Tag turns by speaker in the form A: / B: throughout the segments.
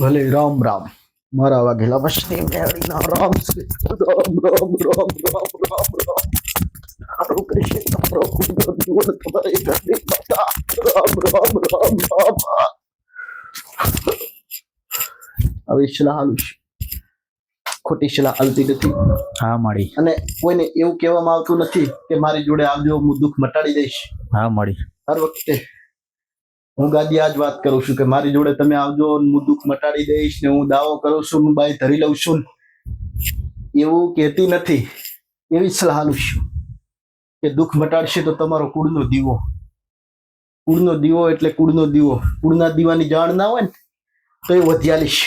A: ભલે રામ રામ. મારા વાઘેલા વસની મેળીના રામ છે. રામ રામ રામ રામ રામ રામ. સારું કૃષ્ણ તમારો કુદરત જીવન તમારી ઘરની માતા. રામ રામ રામ રામ. હવે સલાહ હાલું ખોટી સલાહ આવતી નથી.
B: હા મળી.
A: અને કોઈને એવું કહેવામાં આવતું નથી કે મારી જોડે આવજો હું દુઃખ મટાડી દઈશ.
B: હા મળી.
A: હર વખતે હું ગાદી આજ વાત કરું છું કે મારી જોડે તમે આવજો હું દુઃખ મટાડી દઈશ ને હું દાવો કરું છું હું બાઈ ધરી લઉં છું એવું કહેતી નથી, એવી સલાહ લઉં છું કે દુઃખ મટાડશે તો તમારો કુળનો દીવો. કુળનો દીવો એટલે કુળનો દીવો. કુળના દીવાની જાણ ના હોય ને તો એ વધ્યાલીશ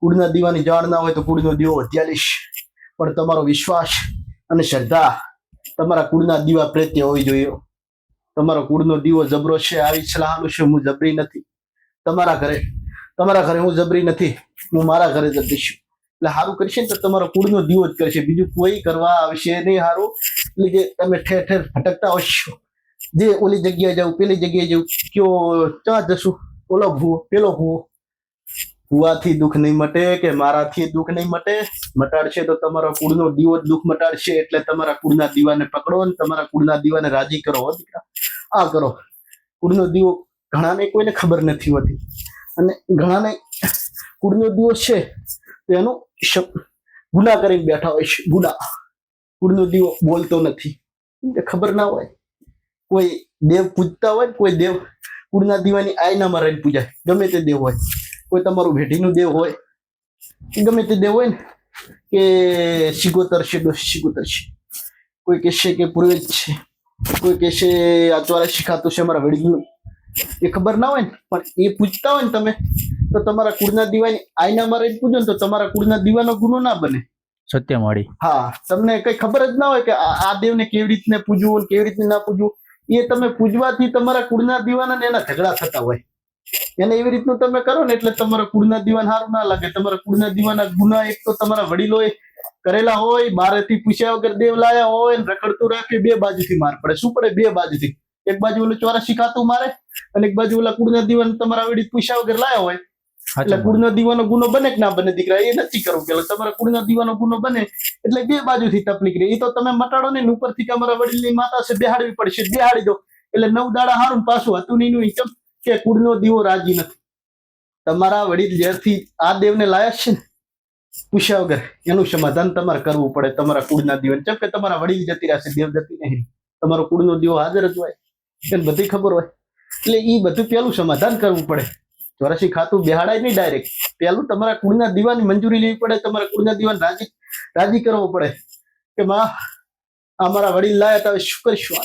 A: કુળના દીવાની જાણ ના હોય તો કુળનો દીવો વધ્યાલીશ પણ તમારો વિશ્વાસ અને શ્રદ્ધા તમારા કુળના દીવા પ્રત્યે હોવી જોઈએ. તમારો કુળનો દીવો જબરો છે, આવી સલાહનું છે, હું જબરી નથી. તમારા ઘરે તમારા ઘરે હું જબરી નથી, હું મારા ઘરે જબરી છું એટલે સારું કરશે ને તો તમારો કુળનો દીવો જ કરશે. બીજું કોઈ કરવા આવશે નહીં સારું એટલે જે તમે ઠેર ઠેર ભટકતા હશો જે ઓલી જગ્યાએ જાઉં, પેલી જગ્યાએ જાઉં, કયો ત્યાં જશું? ઓલો ભૂવો, પેલો ભૂવો. ભૂવાથી દુઃખ નહીં મટે કે મારાથી દુઃખ નહીં મટે? મટાડશે તો તમારા કુળનો દીવો જ દુઃખ મટાડશે, એટલે તમારા કુળના દીવાને પકડો અને તમારા કુળના દીવાને રાજી કરો દીકરા. આ કરો. કુળનો દીવો ઘણાને કોઈને ખબર નથી હોતી. અને ઘણાને કુળનો દીવો છે તો એનું ગુના કરીને બેઠા હોય છે, ગુના. કુળનો દીવો બોલતો નથી. ખબર ના હોય. કોઈ દેવ પૂજતા હોય કોઈ દેવ કુળના દીવાની આયનામાં રહીને પૂજાય. ગમે તે દેવ હોય. કોઈ તમારું ભેટીનું દેવ હોય કે ગમે તે દેવ હોય ને કે શિગોતર છે શિગોતર છે. કોઈ કહેશે કે પૂર્વેજ છે કોઈ કહેશે અચવારે શીખાતું છે અમારા વડીલું એ ખબર ના હોય ને પણ એ પૂછતા હોય ને તમે તો તમારા કુળના દીવાની આઈના મારે પૂજો ને તો તમારા કુળના દીવાનો ગુનો ના બને.
B: સત્ય મળી.
A: હા તમને કઈ ખબર જ ના હોય કે આ દેવને કેવી રીતને પૂજવું કેવી રીતને ના પૂજવું એ તમે પૂજવાથી તમારા કુળના દીવાના ને એના ઝઘડા થતા હોય. એને એવી રીતનું તમે કરો ને એટલે તમારા કુળના દીવાન સારું ના લાગે. તમારા કુળના દીવાના ગુના એક તો તમારા વડીલોએ કરેલા હોય બારેથી પૂછ્યા વગર દેવ લાયા હોય ને રખડતું રાખે બે બાજુથી માર પડે. શું પડે? બે બાજુથી. એક બાજુ ઓલું ચોરાશી ખાતું મારે અને એક બાજુ ઓલા કુળના દીવાન તમારા વડી પૂછ્યા વગર લાયા હોય. એટલે કુળના દીવાનો ગુનો બને કે ના બને દીકરા? એ નથી કરવું કે તમારા કુળના દીવાનો ગુનો બને એટલે બે બાજુથી તકલીફ રહે. એ તો તમે મટાડો ને ઉપરથી કે અમારા વડીલની માતા છે બેહાડવી પડશે બેહાડી દો. એટલે નવ દાડા હારું પાછું હતું નહીં કેમ કે કુળનો દીવો રાજી નથી. તમારા વડીલ જ્યારથી આ દેવને લાયા છે ને, પૂછ્યા વગર એનું સમાધાન તમારે કરવું પડે. તમારા કુળના દીવન, કેમ કે તમારા વડીલ જતી રહેશે, દેવ જતી નહીં. તમારો કુળનો દીવો હાજર જ હોય, એને બધી ખબર હોય. એટલે એ બધું પેલું સમાધાન કરવું પડે. ચોરાશી ખાતું બેહાડાય નહીં ડાયરેક્ટ પેલું તમારા કુળના દીવાની મંજૂરી લેવી પડે, તમારા કુળના દીવાન રાજી રાજી કરવો પડે. કે માં અમારા વડીલ લાયા તો શું કરીશું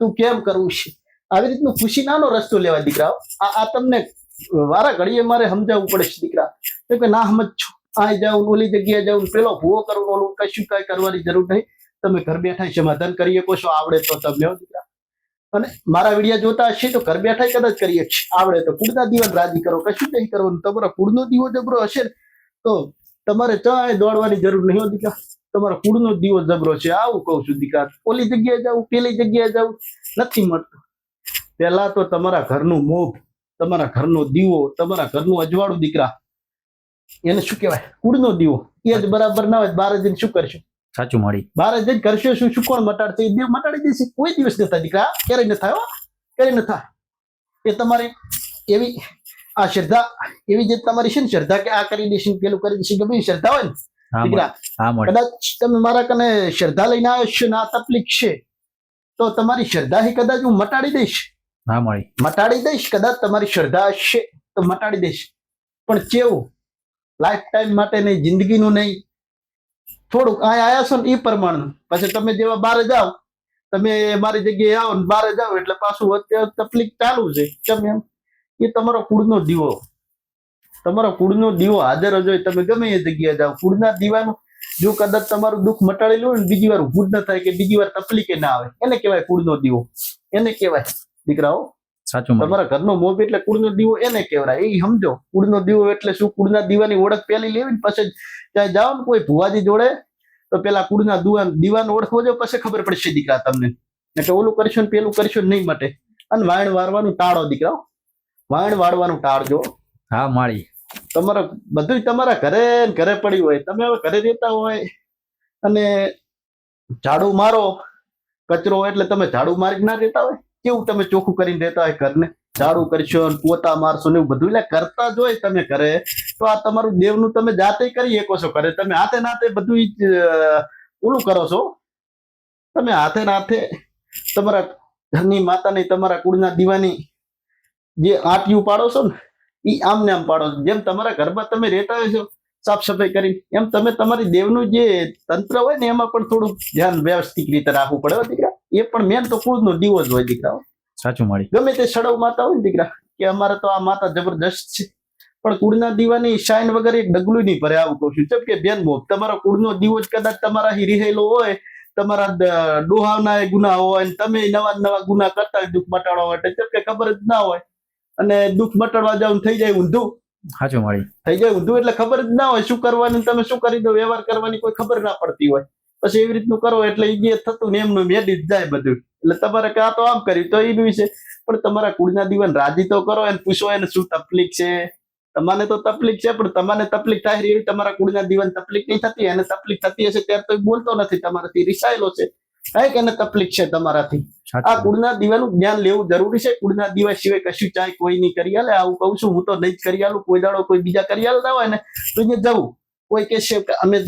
A: તું કેમ કરવું છે? આવી રીતનું ખુશી નાનો રસ્તો લેવા દીકરાઓ. આ આ તમને વારા ઘડીએ મારે સમજાવવું પડે છે દીકરા. કેમ કે ના સમજ આ જાઉં ઓલી જગ્યાએ જાઉં પેલો ભૂવો કરવો ઓલું કશું કાંઈ કરવાની જરૂર નહીં. તમે ઘર બેઠા સમાધાન કરી શકો છો, આવડે તો તમે દીકરા. અને મારા વીડિયો જોતા હશે તો ઘર બેઠા કદાચ કરીએ આવડે તો કુળના દીવાન રાજી કરો, કશું નહીં કરવાનું તમારા કુળનો દીવો જબરો હશે તો તમારે ચાય દોડવાની જરૂર નહીં હો દીકરા. તમારો કુળનો દીવો જબરો છે. આવું કહું છું દીકરા. ઓલી જગ્યાએ જાઉં, પેલી જગ્યાએ જાઉં, નથી મળતું. પહેલા તો તમારા ઘરનું મોભ તમારા ઘરનો દીવો તમારા ઘરનું અજવાળું દીકરા એને શું કહેવાય? કુળનો દીવો. એ જ બરાબર ના હોય બાર જઈને શું કરશું?
B: સાચું મળી
A: બાર જઈને કરશો શું? શું કોણ મટાડશે? એ દેવ મટાડી દેશે. કોઈ દિવસ નથી દીકરા. ક્યારેય ન થાય? ક્યારેય ન થાય? એ તમારી એવી આ શ્રદ્ધા એવી જે તમારી છે ને શ્રદ્ધા કે આ કરી દેશે પેલું કરી દેશે ગમે શ્રદ્ધા હોય ને દીકરા કદાચ તમે મારા કને શ્રદ્ધા લઈને આવ્યો છો ને આ તકલીફ છે તો તમારી શ્રદ્ધા કદાચ હું મટાડી દઈશ.
B: હા મળી.
A: મટાડી દઈશ કદાચ તમારી શ્રદ્ધા હશે તો મટાડી દઈશ. પણ કેવું? લાઈફ ટાઈમ માટે નહીં, જિંદગીનું નહીં. થોડુંક આ આયા છો ને એ પ્રમાણનું. પછી તમે જેવા બારે જાઓ, તમે મારી જગ્યાએ આવો ને બારે જાઓ એટલે પાછું અત્યારે તકલીફ ચાલુ છે. કેમ એમ એ તમારો કુળનો દીવો. તમારો કુળનો દીવો હાજર જ હોય. તમે ગમે એ જગ્યાએ જાઓ. કુળના દીવાનું જો કદાચ તમારું દુઃખ મટાડેલું હોય ને બીજી વાર ઊભું ન થાય કે બીજી વાર તકલીફ ના આવે. એને કહેવાય કુળનો દીવો. એને કહેવાય દીકરાઓ
B: સાચું
A: તમારા ઘરનો મોભ એટલે કુળનો દીવો એને કહેવાય. એ સમજો કુળનો દીવો એટલે શું? કુળના દીવાની ઓળખ પહેલી લેવી ને પછી ત્યાં જાઓ ને કોઈ ભુવાજી જોડે તો પેલા કુળના દીવાન દીવાન ઓળખવો જો પછી ખબર પડશે દીકરા તમને. એટલે ઓલું કરશો ને પેલું કરશો ને નહીં માટે. અને વાણ વારવાનું ટાળો દીકરાઓ. વાણ વાળવાનું ટાળજો.
B: હા માળી.
A: તમારા બધું તમારા ઘરે ઘરે પડ્યું હોય. તમે હવે ઘરે રહેતા હોય અને ઝાડુ મારો. કચરો એટલે તમે ઝાડુ મારી ના રહેતા હોય. કેવું તમે ચોખ્ખું કરીને રહેતા હોય ઘરને? ઝાડુ કરશો પોતા મારશો ને એવું બધું? એટલે કરતા જ તમે ઘરે. તો આ તમારું દેવનું તમે જાતે કરી શકો છો ઘરે. તમે હાથે નાતે બધું ઓલું કરો છો. તમે હાથે નાથે તમારા ઘરની માતાની, તમારા કુળના દીવાની જે આંટિયું પાડો છો ને એ આમ ને આમ પાડો છો. જેમ તમારા ઘરમાં તમે રહેતા હોય છો, સાફ સફાઈ કરી એમ તમે તમારી દેવનું જે તંત્ર હોય ને, એમાં પણ થોડું ધ્યાન વ્યવસ્થિત રીતે રાખવું પડે. એ પણ મેન તો કુળનો દીવો જ હોય દીકરા
B: સાચું મળી.
A: ગમે તે સડવ માતા હોય ને દીકરા કે અમારે તો આ માતા જબરદસ્ત છે. પણ કુળના દીવાની શાઇન વગર એક ડગલું નહીં ભરે આવું કહું છું. જેમ કે બેન મોગ તમારો કુળનો દીવો જ કદાચ તમારા અહીં રહેલો હોય તમારા ડોહાવના ગુના હોય તમે નવા નવા ગુના કરતા હોય દુઃખ મટાડવા માટે જેમ કે ખબર જ ના હોય. અને દુઃખ મટાડવા જાવ થઈ જાય ઊંધું.
B: સાચું મળી.
A: થઈ જાય ઊંધું એટલે ખબર જ ના હોય શું કરવાનું તમે શું કરી દો વ્યવહાર કરવાની કોઈ ખબર ના પડતી હોય. પછી એવી રીતનું કરો એટલે એ જે થતું ને એમનું મેડી જ જાય બધું. એટલે તમારે કે આ તો આમ કર્યું તો એનું વિશે પણ તમારા કુળના દીવાન રાજી તો કરો એને પૂછો એને શું તકલીફ છે. તમને તો તકલીફ છે પણ તમને તકલીફ થાય એવી તમારા કુળના દીવાન તકલીફ નહીં થતી. એને તકલીફ થતી હશે ત્યારે તો બોલતો નથી તમારાથી રિસાયેલો છે. કંઈક એને તકલીફ છે તમારાથી. આ કુળના દીવાનું જ્ઞાન લેવું જરૂરી છે. કુળના દીવા સિવાય કશું ચાય કોઈ નહીં કરી આલે. આવું કહું છું હું તો નહીં જ કરી આલું. કોઈ દાડો કોઈ બીજા કરી આલતા હોય ને તો જવું. કોઈ કે છે કે અમે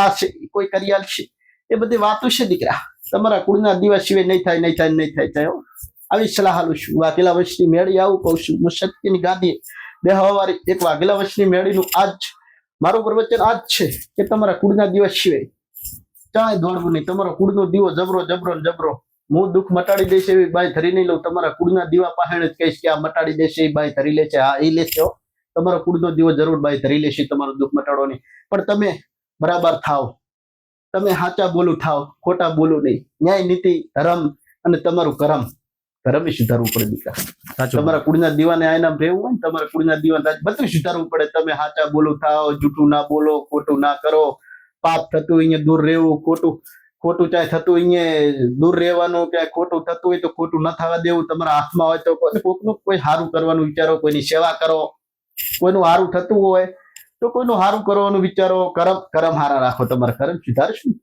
A: આ છે કોઈ કરી આલશે એ બધી વાતો છે દીકરા. તમારા કુળના દીવા સિવાય નહીં થાય નહીં થાય નહીં થાય થાય આવી સલાહ આલું છું. વાઘેલા વંશની મેળી આવું કહું છું. હું શક્તિની ગાદી બે હવાવારી એક વાઘેલા વંશની મેળીનું આજ, મારું પ્રવચન આજ છે કે તમારા કુળના દિવસ સિવાય ચાય દોડવું નહીં. તમારો કુળનો દીવો જબરો જબરો જબરો. હું દુઃખ મટાડી દઈશ એવી બાય ધરી નહીં લઉં. તમારા કુળના દીવા પાસે જ કહીશ કે આ મટાડી દેશે, એ બાય ધરી લેશે, હા, એ લેશે. તમારો કુળનો દીવો જરૂર બાઈ ધરી લેશે તમારું દુઃખ મટાડવાની. પણ તમે બરાબર થાવ. તમે સાચા બોલું થાવ ખોટા બોલું નહીં. ન્યાય નીતિ ધર્મ અને તમારું કરમ. ધર્મે સુધારવું પડે દીકરા. તમારા કુળના દીવાને આયના રહેવું હોય ને તમારા કુળના દીવાને બધું સુધારવું પડે. તમે સાચા બોલું થાવ જૂઠું ના બોલો ખોટું ના કરો. પાપ થતું અહીંયા દૂર રહેવું ખોટું ખોટું ચાહે થતું અહીંયા દૂર રહેવાનું કે ખોટું થતું હોય તો ખોટું ન થવા દેવું. તમારા હાથમાં હોય તો કોઈ- કોઈ સારું કરવાનું વિચારો કોઈની સેવા કરો. કોઈનું હારું થતું હોય તો કોઈનું હારું કરવાનું વિચારો, કરમ કરમ હારા રાખો તમારે, કરમ સુધારશું.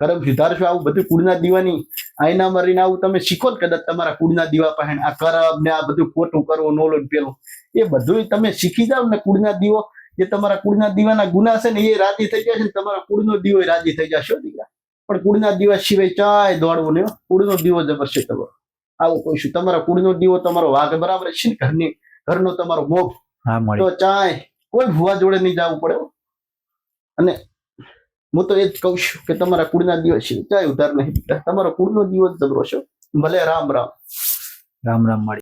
A: કરમ સુધારશું, આવું બધું કુળના દીવાની આઈના મરીને આવું તમે શીખો ને કદાચ તમારા કુળના દીવા પાસે આ કરમ ને આ બધું ખોટું કરવું, નોલો પેલું, એ બધું તમે શીખી જાવ ને કુળના દીવો. જે તમારા કુળના દીવાના ગુના છે ને એ રાજી થઈ જશે ને તમારા કુળનો દીવો રાજી થઈ જશે દીકરા. પણ કુળના દીવા સિવાય ચાય દોડવું હો. કુળનો દીવો જબર છે તમારો આવું કહું છું તમારા કુળનો દીવો તમારો વાઘ બરાબર છે ને? ઘરની, ઘરનો તમારો મોગ.
B: હા
A: તો ચાય કોઈ ભુવા જોડે નહીં જવું પડે અને હું તો એ જ કહું છું કે તમારા કુળના દિવસ ચાય ઉધાર નહીં. તમારો કુળનો દિવસ જબરો છો ભલે રામ રામ.
B: રામ રામ મળી.